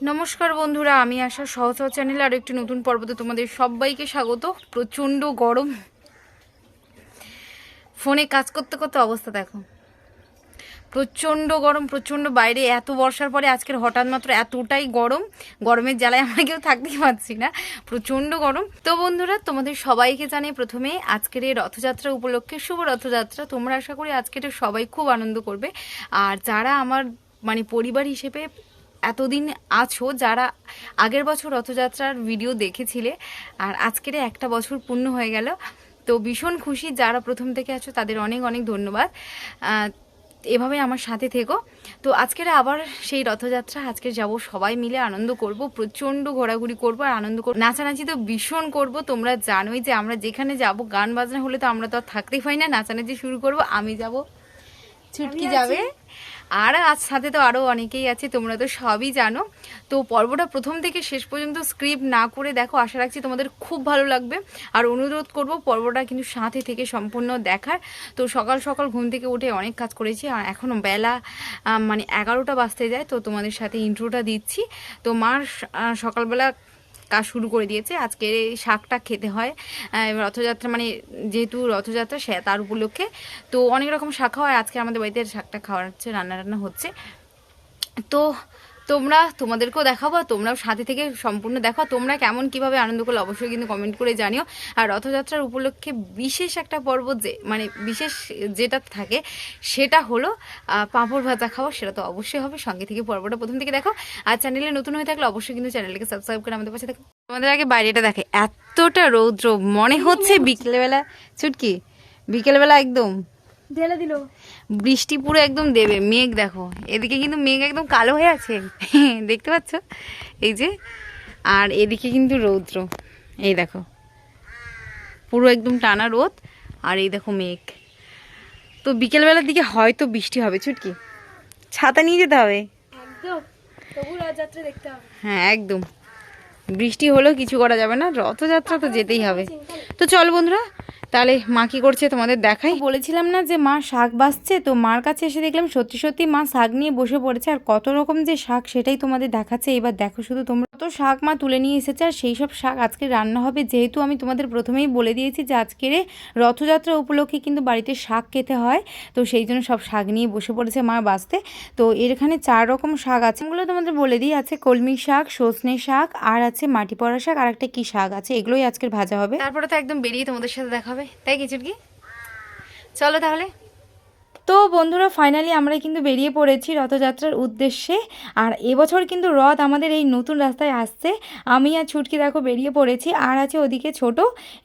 নমস্কার বন্ধুরা, আমি আশা সহজ চ্যানেলে আর একটি নতুন পর্বতে তোমাদের সবাইকে স্বাগত। প্রচণ্ড গরম। ফোনে কাজ করতে করতে অবস্থা দেখো। প্রচণ্ড গরম, প্রচণ্ড বাইরে, এত বর্ষার পরে আজকের হঠাৎ মাত্র এতটাই গরম। গরমের জ্বালায় আমরা কেউ থাকতেই পারছি না। প্রচণ্ড গরম। তো বন্ধুরা, তোমাদের সবাইকে জানিয়ে প্রথমে আজকের এই রথযাত্রা উপলক্ষে শুভ রথযাত্রা। তোমরা আশা করি আজকের সবাই খুব আনন্দ করবে। আর যারা আমার মানে পরিবার হিসেবে এতদিন আছো যারা আগের বছর রথযাত্রার ভিডিও দেখেছিলে আর আজকের একটা বছর পূর্ণ হয়ে গেল। তো ভীষণ খুশি যারা প্রথম থেকে আছো তাদের অনেক অনেক ধন্যবাদ। এভাবে আমার সাথে থেকো। তো আজকের আবার সেই রথযাত্রা আজকে যাব সবাই মিলে আনন্দ করব প্রচণ্ড ঘোরাঘুরি করব আর আনন্দ করব নাচানাচি তো ভীষণ করব তোমরা জানোই যে আমরা যেখানে যাব গান বাজনা হলে তো আমরা তো আর থাকতেই পাই না নাচানাচি শুরু করব আমি যাব। ছুটকি যাবে। আর আজ সাথে তো আরও অনেকেই আছে, তোমরা তো সবই জানো। তো পর্বটা প্রথম থেকে শেষ পর্যন্ত স্ক্রিপ্ট না করে দেখো, আশা রাখছি তোমাদের খুব ভালো লাগবে। আর অনুরোধ করব, পর্বটা কিন্তু সাথে থেকে সম্পূর্ণ দেখার। তো সকাল সকাল ঘুম থেকে উঠে অনেক কাজ করেছি, আর এখনও বেলা মানে এগারোটা বাজতে যায়। তো তোমাদের সাথে ইন্ট্রোটা দিচ্ছি। তো মার সকালবেলা কাজ শুরু করে দিয়েছে। আজকে শাকটা খেতে হয়। রথযাত্রা মানে যেহেতু রথযাত্রা সে, তার উপলক্ষে। তো অনেক রকম শাক হয়। আজকে আমাদের বাড়িতে শাকটা খাওয়া হচ্ছে রান্না রান্না হচ্ছে। তো তোমরা তোমাদেরকেও দেখাবো আর তোমরাও সাথে থেকে সম্পূর্ণ দেখো। তোমরা কেমন কীভাবে আনন্দ করলে অবশ্যই কিন্তু কমেন্ট করে জানিও। আর রথযাত্রার উপলক্ষে বিশেষ একটা পর্ব যে মানে বিশেষ যেটা থাকে সেটা হলো পাঁপড় ভাজা খাওয়া। সেটা তো অবশ্যই হবে। সঙ্গে থেকে পর্বটা প্রথম থেকে দেখো। আর চ্যানেলে নতুন হয়ে থাকলে অবশ্যই কিন্তু চ্যানেলকে সাবস্ক্রাইব করে আমাদের পাশে দেখো তোমাদের আগে বাইরেটা দেখে। এতটা রৌদ্র মনে হচ্ছে বিকেলবেলা ছুটকি? বিকেলবেলা একদম। ঢেলে দিল। বৃষ্টি পুরো একদম দেবে মেঘ দেখো। এদিকে কিন্তু মেঘ একদম কালো হয়ে আছে। দেখতে পাচ্ছ? এই যে আর এদিকে কিন্তু রৌদ্র। এই দেখো। পুরো একদম টানা রোদ আর এই দেখো মেঘ। তো বিকেলবেলার দিকে হয়তো বৃষ্টি হবে ছুটকি? ছাতা নিয়ে যেতে হবে? একদম। তবু রথযাত্রা দেখতে হবে। হ্যাঁ একদম। বৃষ্টি হলেও কিছু করা যাবে না রথযাত্রা তো যেতেই হবে। তো চল বন্ধুরা তাহলে মা কি করছে? তোমাদের দেখাই। বলেছিলাম না যে মা শাক বাসছে তো মার কাছে এসে দেখলাম সত্যি সত্যি মা শাক নিয়ে বসে পড়েছে। আর কত রকম যে শাক সেটাই তোমাদের দেখাচ্ছে। এবার দেখো শুধু তোমরা তো শাক মা তুলে নিয়ে এসেছে। আর সেই সব শাক আজকে রান্না হবে। যেহেতু আমি তোমাদের প্রথমেই বলে দিয়েছি যে আজকের রথযাত্রা উপলক্ষে কিন্তু বাড়িতে শাক খেতে হয়। তো সেই জন্য সব শাক নিয়ে বসে পড়েছে মা বাঁচতে। তো এখানে চার রকম শাক আছে। এগুলো তোমাদের বলে দিই। আছে কলমি শাক সজনে শাক আর আছে মাটি পড়া শাক আর একটা কি শাক আছে? এগুলোই আজকের ভাজা হবে। তারপরে তো একদম বেরিয়ে তোমাদের সাথে দেখা হবে। তাই কি চুটকি? চলো তাহলে। তো বন্ধুরা ফাইনালি আমরা কিন্তু বেরিয়ে পড়েছি রথযাত্রার উদ্দেশ্যে। আর এবছর কিন্তু রথ আমাদের এই নতুন রাস্তায় আসছে। আমি আর ছুটকি দেখো বেরিয়ে পড়েছি, আর আছে ওদিকে ছোট।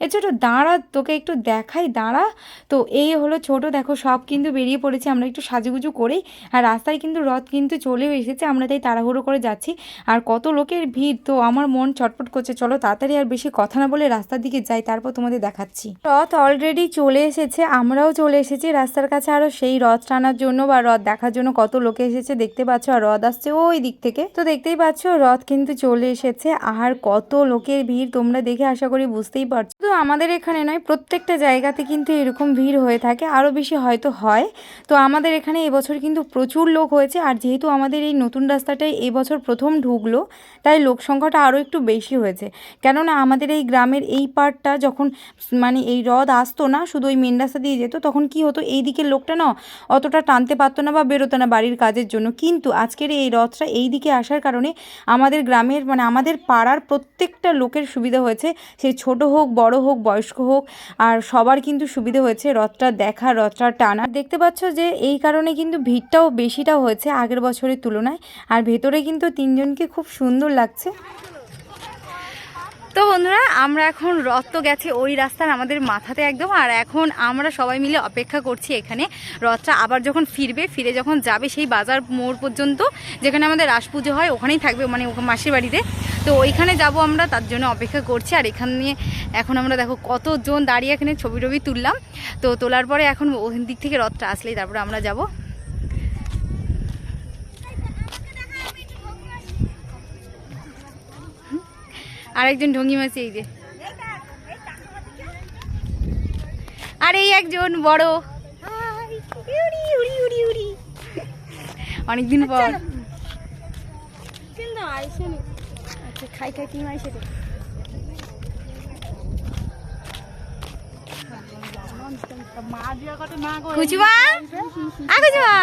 এ ছোট, দাঁড়া, তোকে একটু দেখাই, দাঁড়া। তো এই হলো ছোট, দেখো সব কিন্তু বেরিয়ে পড়েছি, আমরা একটু সাজুগুজু করেই। আর রাস্তায় কিন্তু রথ কিন্তু চলেও এসেছে, আমরা তাই তাড়াহুড়ো করে যাচ্ছি। আর কত লোকের ভিড়, তো আমার মন ছটপট করছে। চলো তাড়াতাড়ি আর বেশি কথা না বলে রাস্তার দিকে যাই, তারপর তোমাদের দেখাচ্ছি। রথ অলরেডি চলে এসেছে, আমরাও চলে এসেছি, রাস্তার কাছে আরও সেই রথ টানার জন্য বা রথ দেখার জন্য কত লোকে এসেছে দেখতে পাচ্ছ আর রথ আসছে ওই দিক থেকে। তো দেখতেই পাচ্ছ রথ কিন্তু চলে এসেছে। আর কত লোকের ভিড় তোমরা দেখে আশা করি বুঝতেই পারছ। তো আমাদের এখানে নয়, প্রত্যেকটা জায়গাতে কিন্তু এরকম ভিড় হয়ে থাকে। আরও বেশি হয়তো হয়। তো আমাদের এখানে এবছর কিন্তু প্রচুর লোক হয়েছে। আর যেহেতু আমাদের এই নতুন রাস্তাটাই এবছর প্রথম ঢুকলো, তাই লোক সংখ্যাটা আরও একটু বেশি হয়েছে। কেননা আমাদের এই গ্রামের এই পার্টটা যখন মানে এই হ্রদ আসতো না, শুধু ওই মেন রাস্তা দিয়ে যেত, তখন কি হতো? এই দিকের লোকটা না অতটা টানতে পারতো না বা বেরোতো না বাড়ির কাজের জন্য। কিন্তু আজকের এই রথটা এই দিকে আসার কারণে আমাদের গ্রামের মানে আমাদের পাড়ার প্রত্যেকটা লোকের সুবিধা হয়েছে। সে ছোট হোক, বড় হোক, বয়স্ক হোক, আর সবার কিন্তু সুবিধা হয়েছে রথটা দেখা, রথটা টানা। দেখতে পাচ্ছ যে এই কারণে কিন্তু ভিড়টাও বেশিটা হয়েছে আগের বছরের তুলনায়। আর ভেতরে কিন্তু তিনজনকে খুব সুন্দর লাগছে। তো বন্ধুরা, আমরা এখন রথ তো গেছে ওই রাস্তার আমাদের মাথাতে একদম, আর এখন আমরা সবাই মিলে অপেক্ষা করছি এখানে। রথটা আবার যখন ফিরবে, ফিরে যখন যাবে সেই বাজার মোড় পর্যন্ত, যেখানে আমাদের রাস পুজো হয়, ওখানেই থাকবে মানে মাসির বাড়িতে। তো ওইখানে যাব আমরা, তার জন্য অপেক্ষা করছি, আর এখানে এখন আমরা দেখো কতজন দাঁড়িয়ে এখানে ছবি টবি তুললাম। তো তোলার পরে এখন ওখান দিক থেকে রথটা আসলেই তারপরে আমরা যাব। আরেকজন ঢঙ্গি মাসি এই যে। আর এই একজন বড়। অনেকদিন পর। কিন্তু আচ্ছা খাই খাই কি আইসে কুচুমা? আ কুচুমা।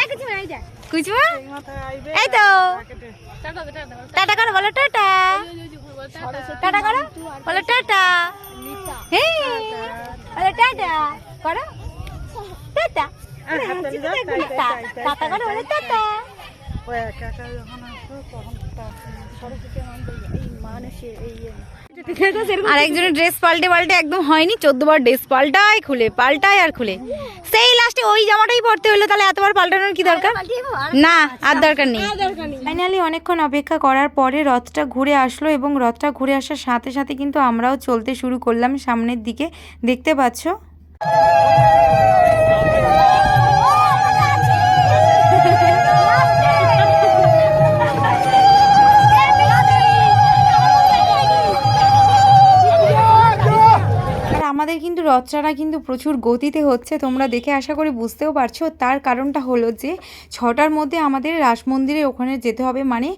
এই কিছু নাই যা। কুচুমা? এই তো। টাটা করো বলো টাটা। টাটা করো বলো টাটা। হেই বলো টাটা। করো। টাটা। টাটা। করো বলো টাটা আর একজনের ড্রেস পাল্টে পাল্টে একদম হয়নি চোদ্দবার ড্রেস পাল্টায় খুলে পাল্টায় আর খুলে। সেই লাস্টে ওই জামাটাই পরতে হলো তাহলে এতবার পাল্টানোর কি দরকার? না আর দরকার নেই। ফাইনালি অনেকক্ষণ অপেক্ষা করার পরে রথটা ঘুরে আসলো এবং রথটা ঘুরে আসার সাথে সাথে কিন্তু আমরাও চলতে শুরু করলাম সামনের দিকে। দেখতে পাচ্ছ? আমাদের কিন্তু প্রচুর গতিতে হচ্ছে, তোমরা দেখে আশা করি বুঝতেও পারছ। তার কারণটা হলো যে, ছটার মধ্যে আমাদের রাস মন্দিরে ওখানে যেতে হবে মানে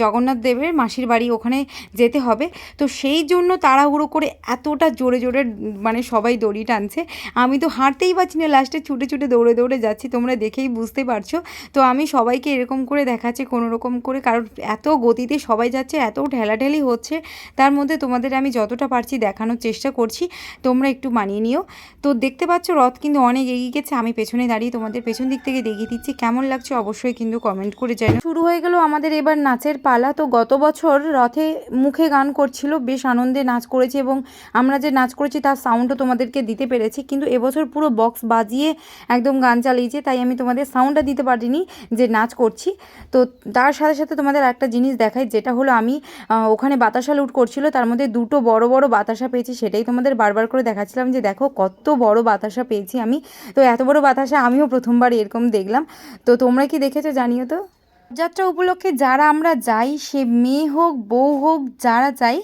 জগন্নাথ দেবের মাসির বাড়ি ওখানে যেতে হবে। তো সেই জন্য তাড়াহুড়ো করে এতটা জোরে জোরে মানে সবাই দড়ি টানছে। আমি তো হাঁটতেই পারছি না, লাস্টে ছুটে ছুটে দৌড়ে দৌড়ে যাচ্ছি, তোমরা দেখেই বুঝতে পারছ। তো আমি সবাইকে এরকম করে দেখাচ্ছি কোনো রকম করে, কারণ এত গতিতে সবাই যাচ্ছে, এত ঠেলাঠেলি হচ্ছে, তার মধ্যে তোমাদের আমি যতটা পারছি দেখানোর চেষ্টা করছি। তোমরা একটু মানিয়ে নিও। তো দেখতে পাচ্ছ রথ কিন্তু অনেক এগিয়ে গেছে, আমি পেছনে দাঁড়িয়ে তোমাদের পেছন দিক থেকে দেখিয়ে দিচ্ছি, কেমন লাগছে অবশ্যই কিন্তু কমেন্ট করে যাই শুরু হয়ে গেল আমাদের এবার নাচের পালা, তো গত বছর রথে মুখে গান করছিল, বেশ আনন্দে নাচ করেছে এবং আমরা যে নাচ করেছি তার সাউন্ডও তোমাদেরকে দিতে পেরেছি, কিন্তু এবছর পুরো বক্স বাজিয়ে একদম গান চালিয়েছে, তাই আমি তোমাদের সাউন্ডটা দিতে পারিনি যে নাচ করছি। তো তার সাথে সাথে তোমাদের একটা জিনিস দেখাই, যেটা হলো আমি ওখানে বাতাসা লুট করছিল, তার মধ্যে দুটো বড় বড় বাতাসা পেয়েছি, সেটাই তোমাদের বারবার করে দেখাচ্ছিলাম যে দেখো কত বড় বাতাসা পেয়েছি আমি। তো এত বড় বাতাসা আমিও প্রথমবার এরকম দেখলাম। তো তোমরা কি দেখেছ জানিও তো? যাত্রা উপলক্ষে যারা আমরা যাই, সে মেয়ে হোক, বউ হোক, যারা যাই,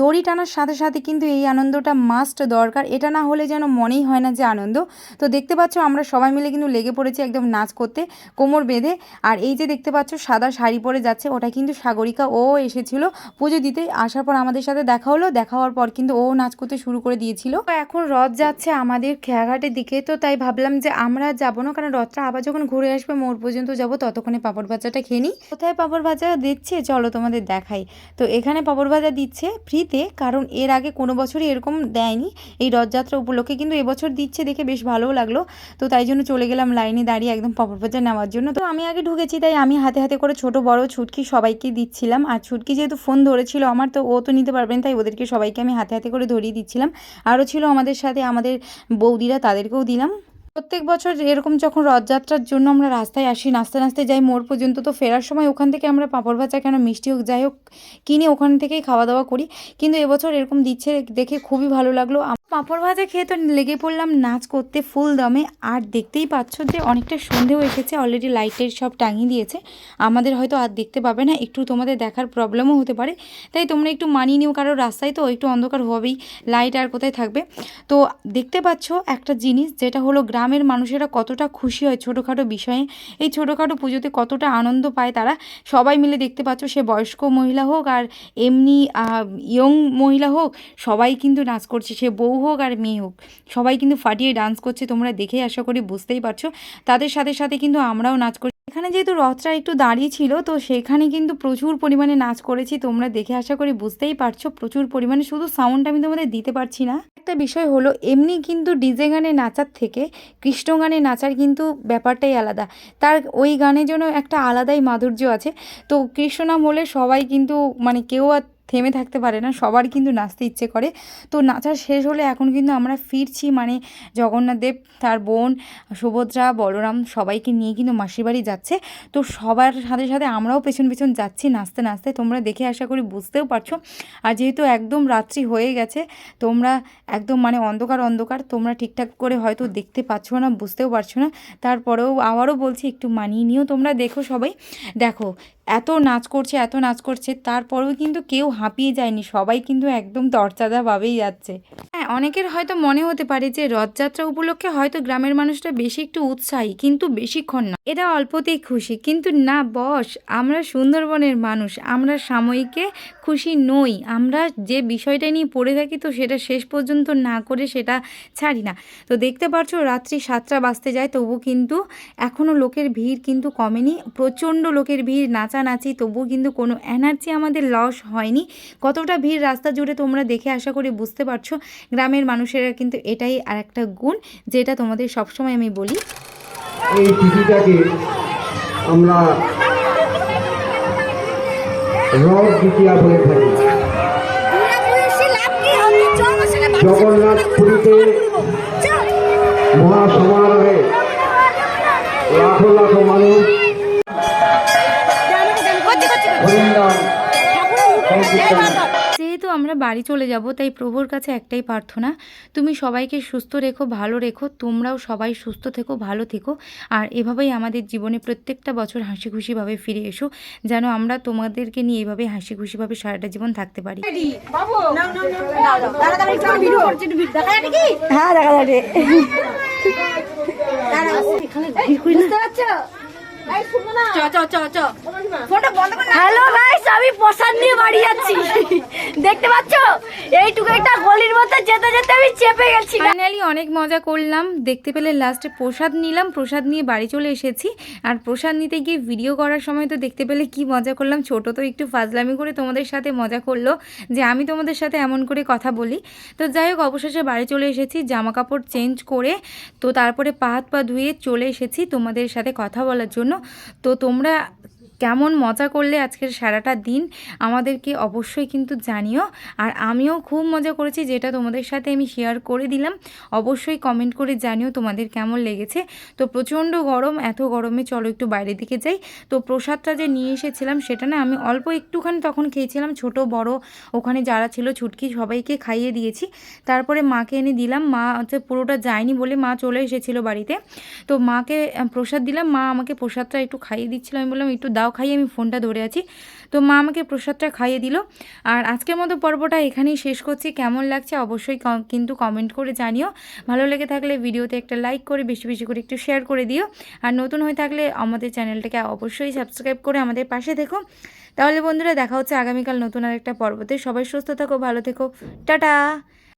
দড়ি টানার সাথে সাথে কিন্তু এই আনন্দটা মাস্ট দরকার। এটা না হলে যেন মনেই হয় না যে আনন্দ। তো দেখতে পাচ্ছ আমরা সবাই মিলে কিন্তু লেগে পড়েছি একদম নাচ করতে, কোমর বেঁধে। আর এই যে দেখতে পাচ্ছ, সাদা শাড়ি পরে যাচ্ছে, ওটা কিন্তু সাগরিকা ও এসেছিল পুজো দিতে। আসার পর আমাদের সাথে দেখা হলো। দেখা হওয়ার পর কিন্তু ও নাচ করতে শুরু করে দিয়েছিল। তো এখন রথ যাচ্ছে আমাদের খেয়াঘাটের দিকে। তো তাই ভাবলাম যে আমরা যাব না, কারণ রথটা আবার যখন ঘুরে আসবে, মোড় পর্যন্ত যাব, ততক্ষণে পাপড় ভাজাটা খেয়ে নিই। কোথায় পাপড় ভাজা দিচ্ছে চলো তোমাদের দেখাই। তো এখানে পাপড় ভাজা দিচ্ছে ফ্রিতে, কারণ এর আগে কোনো বছরই এরকম দেয়নি। এই রথযাত্রা উপলক্ষে কিন্তু এবছর দিচ্ছে দেখে বেশ ভালোও লাগল। তো তাই জন্য চলে গেলাম লাইনে দাঁড়িয়ে একদম পাপড় ভাজা নেওয়ার জন্য। তো আমি আগে ঢুকেছি, তাই আমি হাতে হাতে করে ছোট, বড় ছুটকি সবাইকে দিচ্ছিলাম। আর ছুটকি যেহেতু ফোন ধরেছিল আমার, তো ও তো নিতে পারবেন তাই ওদেরকে সবাইকে আমি হাতে হাতে করে ধরিয়ে দিচ্ছিলাম। আরও ছিল আমাদের সাথে আমাদের বৌদিরা, তাদেরকেও দিলাম। প্রত্যেক বছর এরকম যখন রথযাত্রার জন্য আমরা রাস্তায় আসি নাস্তে নাস্তে যাই, মোড় পর্যন্ত তো ফেরার সময় ওখান থেকে আমরা পাঁপড় ভাজা কেন মিষ্টি হোক, যাই হোক কিনে ওখান থেকেই খাওয়া দাওয়া করি। কিন্তু এবছর এরকম দিচ্ছে দেখে খুবই ভালো লাগল। পাঁপড় ভাজা খেয়ে তো লেগে পড়লাম নাচ করতে ফুল দমে। আর দেখতেই পাচ্ছ যে অনেকটা সন্ধেও এসেছে অলরেডি লাইটের সব টাঙিয়ে দিয়েছে। আমাদের হয়তো আর দেখতে পাবে না, একটু তোমাদের দেখার প্রবলেমও হতে পারে। তাই তোমরা একটু মানিয়ে নিও কারও রাস্তায় তো একটু অন্ধকার হবেই লাইট আর কোথায় থাকবে? তো দেখতে পাচ্ছ একটা জিনিস, যেটা হলো গ্রামের মানুষেরা কতটা খুশি হয় ছোটোখাটো বিষয়ে। এই ছোটোখাটো পুজোতে কতটা আনন্দ পায় তারা। সবাই মিলে দেখতে পাচ্ছ সে বয়স্ক মহিলা হোক আর এমনি ইয়ং মহিলা হোক, সবাই কিন্তু নাচ করছে। সে বউ হোক আর মেয়ে হোক, সবাই কিন্তু ফাটিয়ে ডান্স করছে, তোমরা দেখেই আশা করি বুঝতেই পারছ। তাদের সাথে সাথে কিন্তু আমরাও নাচ করি এখানে যেহেতু রথটা একটু দাঁড়িয়ে ছিল, তো সেখানে কিন্তু প্রচুর পরিমাণে নাচ করেছি, তোমরা দেখে আশা করি বুঝতেই পারছ, প্রচুর পরিমাণে শুধু সাউন্ড আমি তোমাদের দিতে পারছি না। একটা বিষয় হলো, এমনি কিন্তু ডিজে গানে নাচার থেকে কৃষ্ণ গানে নাচার কিন্তু ব্যাপারটাই আলাদা। তার ওই গানের জন্য একটা আলাদাই মাধুর্য আছে। তো কৃষ্ণ নাম হলে সবাই কিন্তু মানে কেউ আর থেমে থাকতে পারে না, সবার কিন্তু নাচতে ইচ্ছে করে। তো নাচা শেষ হলে এখন কিন্তু আমরা ফিরছি মানে জগন্নাথ দেব, তার বোন, সুভদ্রা, বলরাম সবাইকে নিয়ে কিন্তু মাসির বাড়ি যাচ্ছে। তো সবার সাথে সাথে আমরাও পেছন পেছন যাচ্ছি নাচতে নাচতে। তোমরা দেখে আশা করি বুঝতেও পারছ। আর যেহেতু একদম রাত্রি হয়ে গেছে, তোমরা একদম মানে অন্ধকার অন্ধকার, তোমরা ঠিকঠাক করে হয়তো দেখতে পাচ্ছ না, বুঝতেও পারছ না। তারপরেও আবারও বলছি, একটু মানিয়ে নিও তোমরা, দেখো সবাই। দেখো এত নাচ করছে, এত নাচ করছে, তারপরেও কিন্তু কেউ হাঁপিয়ে যায়নি। সবাই কিন্তু একদম তরচাদাভাবেই যাচ্ছে। অনেকের হয়তো মনে হতে পারে যে রথযাত্রা উপলক্ষে হয়তো গ্রামের মানুষরা বেশি একটু উৎসাহী, কিন্তু বেশিক্ষণ না। এরা অল্পতেই খুশি, কিন্তু না, বস, আমরা সুন্দরবনের মানুষ, আমরা সাময়িকে খুশি নই, আমরা যে বিষয়টা নিয়ে পড়ে থাকি তো সেটা শেষ পর্যন্ত না করে সেটা ছাড়ি না। তো দেখতে পাচ্ছ রাত্রি সাতটা বাজতে যায়, তবু কিন্তু এখনও লোকের ভিড় কিন্তু কমেনি, প্রচণ্ড লোকের ভিড়, নাচানাচি তবু কিন্তু কোনো এনার্জি আমাদের লস হয়নি। কতটা ভিড় রাস্তা জুড়ে তোমরা দেখে আশা করি বুঝতে পারছ। গ্রামের মানুষেরা কিন্তু এটাই আর একটা গুণ যেটা তোমাদের সবসময় আমি বলি। এই তিথিটাকে আমরা রথ দ্বিতীয়া বলে থাকি। জগন্নাথ পুরীতে মহাসমারোহে বাড়ি চলে যাব তাই প্রভুর কাছে একটাই প্রার্থনা তুমি সবাইকে সুস্থ রেখো ভালো রেখো তোমরাও সবাই সুস্থ থেকো ভালো থেকো আর এভাবেই আমাদের জীবনে প্রত্যেকটা বছর হাসি খুশিভাবে ফিরে এসো যেন আমরা তোমাদেরকে নিয়ে এভাবে হাসি খুশিভাবে সারাটা জীবন থাকতে পারি হ্যাঁ দেখা যাবে হ্যালো গাইস আমি প্রসাদ নিয়ে বাড়ি যাচ্ছি। দেখতে পাচ্ছ? এইটুকু একটা গলির মধ্যে যেতে যেতে আমি চেপে গেছি। ফাইনালি অনেক মজা করলাম। দেখতে পেলে লাস্টে প্রসাদ নিলাম প্রসাদ নিয়ে বাড়ি চলে এসেছি। আর প্রসাদ নিতে গিয়ে ভিডিও করার সময় তো দেখতে পেলে কি মজা করলাম। ছোট তো একটু ফাজলামি করে তোমাদের সাথে মজা করল যে আমি তোমাদের সাথে এমন করে কথা বলি। তো যাই হোক অবশেষে বাড়ি চলে এসেছি জামা কাপড় চেঞ্জ করে তো তারপরে পা হাত পা ধুয়ে চলে এসেছি তোমাদের সাথে কথা বলার জন্য। তো তোমরা কেমন মজা করলে আজকের সারাটা দিন আমাদেরকে অবশ্যই কিন্তু জানিও। আর আমিও খুব মজা করেছি, যেটা তোমাদের সাথে আমি শেয়ার করে দিলাম। অবশ্যই কমেন্ট করে জানিও তোমাদের কেমন লেগেছে। তো প্রচণ্ড গরম, এত গরমে চলো একটু বাইরের দিকে যাই। তো প্রসাদটা যে নিয়ে এসেছিলাম, সেটা না আমি অল্প একটুখানি তখন খেয়েছিলাম, ছোট, বড়, ওখানে যারা ছিল ছুটকি সবাইকে খাইয়ে দিয়েছি। তারপরে মাকে এনে দিলাম, মা হচ্ছে পুরোটা যায়নি বলে মা চলে এসেছিল বাড়িতে। তো মাকে প্রসাদ দিলাম, মা আমাকে প্রসাদটা একটু খাইয়ে দিচ্ছিল, আমি বললাম, একটু দাও খাইয়ে আমি ফোনটা ধরে আছি। তো মা আমাকে প্রসাদটা খাইয়ে দিল। আর আজকের মতো পর্বটা এখানেই শেষ করছি। কেমন লাগছে অবশ্যই কিন্তু কমেন্ট করে জানিও। ভালো লেগে থাকলে ভিডিওতে একটা লাইক করে, বেশি বেশি করে একটু শেয়ার করে দিও। আর নতুন হয়ে থাকলে আমাদের চ্যানেলটাকে অবশ্যই সাবস্ক্রাইব করে আমাদের পাশে থেকো। তাহলে বন্ধুরা দেখা হচ্ছে আগামীকাল নতুন আর একটা পর্বতে। সবাই সুস্থ থাকো, ভালো থেকো। টাটা!